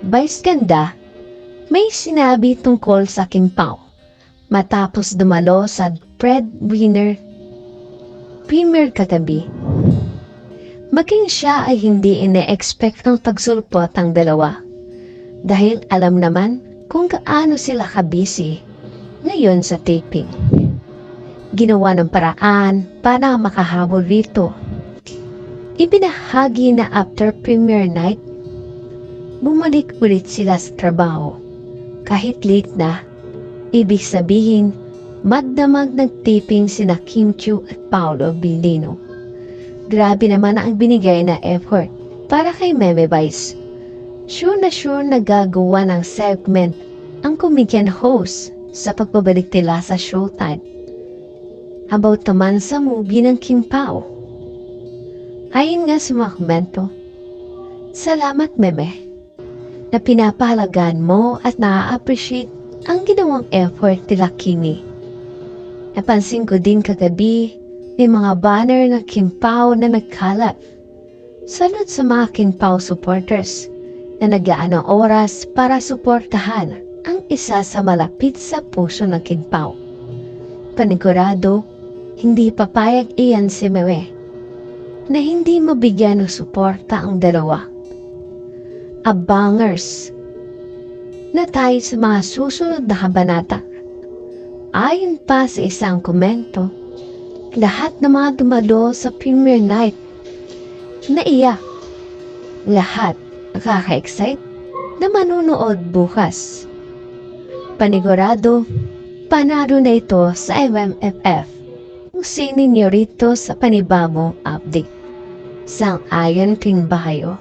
Vice ganda, may sinabi tungkol sa Kim Pao matapos dumalo sa breadwinner premier kagabi. Maging siya ay hindi ine-expect ng pagsulpot ang dalawa dahil alam naman kung gaano sila kabisi ngayon sa taping. Ginawa ng paraan para makahabol rito. Ibinahagi na after premiere night, bumalik ulit sila sa trabaho. Kahit late na, ibig sabihin, magdamag nagtiping sina Kim Chiu at Paolo Billino. Grabe naman ang binigay na effort para kay Meme Vice. Sure na sure na gagawa ng segment ang comedian host sa pagbabalik nila sa Showtime. About naman sa movie ng Kim Pao. Ayon nga sa mga komento, Salamat Meme na pinapahalagaan mo at na-appreciate ang ginawang effort nila Kimi. Napansin ko din kagabi may mga banner ng Kim na nagkalat. Salud sa mga Kim supporters na nagaan ng oras para suportahan ang isa sa malapit sa puso ng Kim. Panigurado, hindi papayag iyan si Mewe na hindi mabigyan ng suporta ang dalawa. Abangers na tayo sa mga susunod na kabanata. Ayon pa sa isang komento, lahat ng mga dumalo sa premiere night naiyak. Lahat nakaka-excite na manunood bukas. Panigurado, panalo na ito sa MMFF kung sinin niyo rito sa panibagong update. Sang ayon king bahayo.